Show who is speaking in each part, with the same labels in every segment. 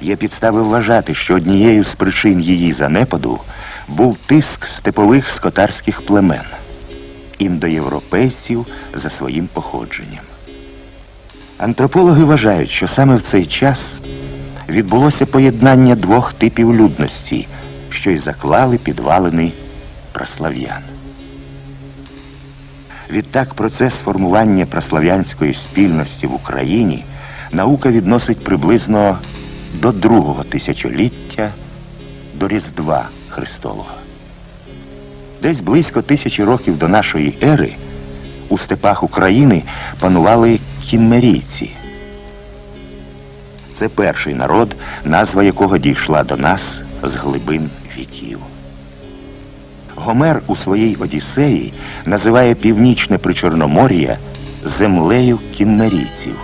Speaker 1: Є підстави вважати, що однією з причин її занепаду був тиск степових скотарських племен індоєвропейців за своїм походженням. Антропологи вважають, що саме в цей час відбулося поєднання двох типів людності, що й заклали підвалини прослав'ян. Відтак процес формування прослав'янської спільності в Україні наука відносить приблизно до другого тисячоліття до Різдва Христового. Десь близько тисячі років до нашої ери у степах України панували кіммерійці. Це перший народ, назва якого дійшла до нас з глибин віків. Гомер у своїй Одіссеї називає північне Причорномор'я землею кіммерійців.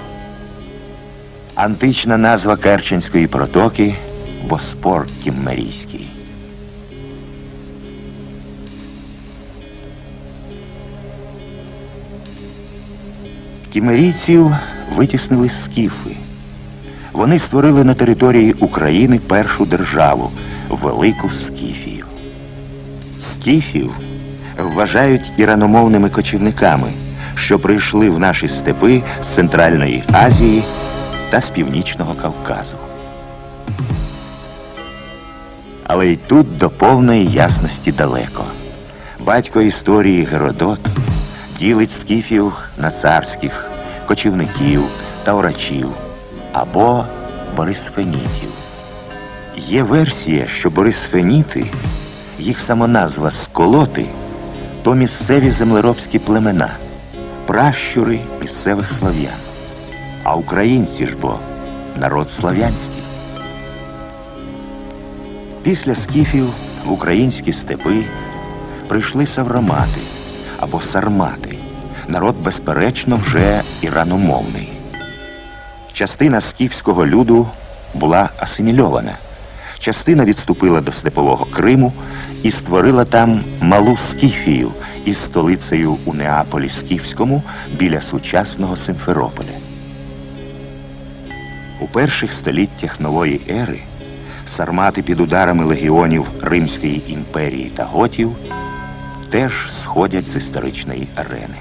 Speaker 1: Антична назва Керченської протоки Боспор Кіммерійський. Кімерійців витіснили скіфи. Вони створили на території України першу державу Велику Скіфію. Скіфів вважають іраномовними кочівниками, що прийшли в наші степи з Центральної Азії та з Північного Кавказу. Але й тут до повної ясності далеко. Батько історії Геродот ділить скіфів на царських, кочівників та орачів або борисфенітів. Є версія, що борисфеніти, їх самоназва сколоти, то місцеві землеробські племена, пращури місцевих слав'ян. А українці ж бо народ слав'янський. Після скіфів в українські степи прийшли савромати або сармати. Народ, безперечно, вже іраномовний. Частина скіфського люду була асимільована. Частина відступила до степового Криму і створила там малу Скіфію із столицею у Неаполі Скіфському біля сучасного Симферополя. У перших століттях нової ери сармати під ударами легіонів Римської імперії та готів теж сходять з історичної арени.